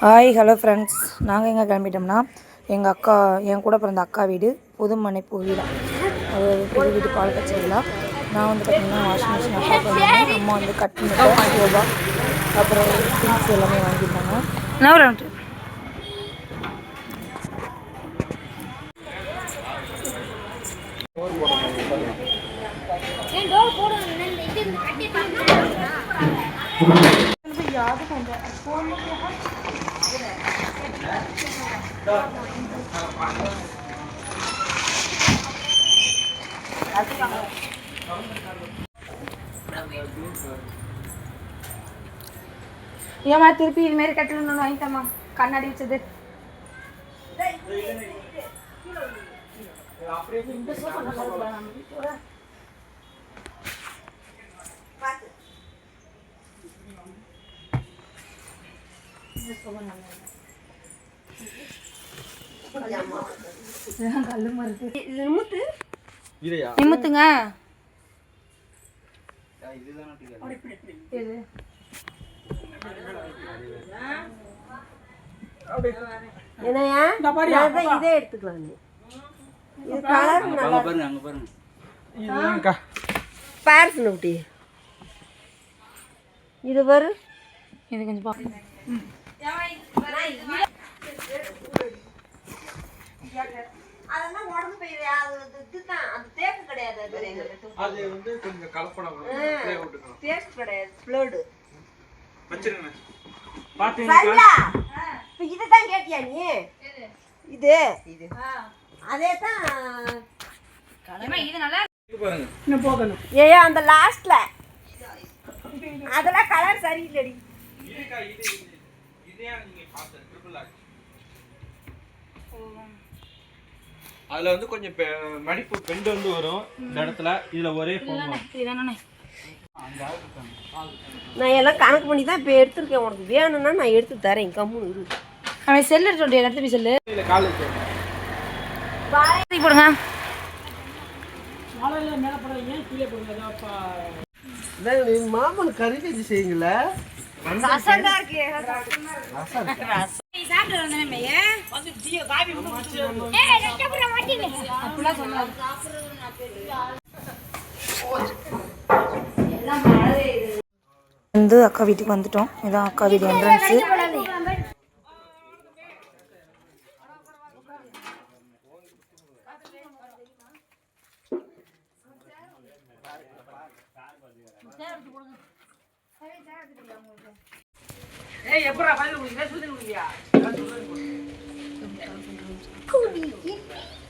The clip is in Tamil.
ஹாய் ஹலோ ஃப்ரெண்ட்ஸ் நாங்கள் எங்கே கிளம்பிட்டோம்னா எங்கள் அக்கா என் கூட பிறந்த அக்கா வீடு புதுமனை பூவிடா அது புது வீடு பால் கச்சேரியில் நான் வந்து பார்த்திங்கன்னா வாஷிங் மிஷின் அப்பா பண்ணியிருந்தேன் அம்மா வந்து கட் முட்டை யோகா அப்புறம் திங்ஸ் எல்லாமே வாங்கியிருந்தாங்க என்ன விளாண்டு ஏமா திருப்பி இது மாதிரி கட்டில் ஒன்று வாங்கிட்டம்மா. கண்ணாடி வச்சது. இதையா நிமித்துங்க. இது எடுத்துக்கலாம். இது கலர் நல்லா அங்க பாருங்க அங்க பாருங்க. இதுதான்க்கா. குட்டி இது வரு. இது கொஞ்சம் பா அதெல்லாம் உடம்பு பயிர் அது இதுதான் அது தேக்கு கிடையாது அது வந்து கொஞ்சம் கலப்படம் விட்டுக்கலாம். தேக்கு கிடையாது ஃப்ளோடு வச்சிருங்க. இப்போ இதுதான் கேட்டியா நீ? இது. இது. அதே தான் பாருங்க. ஏயா அந்த லாஸ்ட்ல அதெல்லாம் கலர் சரியில்லடி. அதுல வந்து கொஞ்சம் மடிப்பு பெண்டு வந்து வரும் இந்த இடத்துல. இதுல ஒரே நான் எல்லாம் கணக்கு பண்ணி தான் இப்போ எடுத்துருக்கேன். உனக்கு வேணும்னா நான் எடுத்து தரேன். கம்முன்னு இரு. அவன் செல்லு எடுத்து வந்து எடுத்து போய் செல்லு. போடுங்க. மாமன் கறி கறி செய்யுங்களே? வந்து அக்கா வீட்டுக்கு வந்துட்டோம். இதான் அக்கா வீடு என்ட்ரன்ஸு எப்படா பதில் குடிக்கிறேன் சுத்தி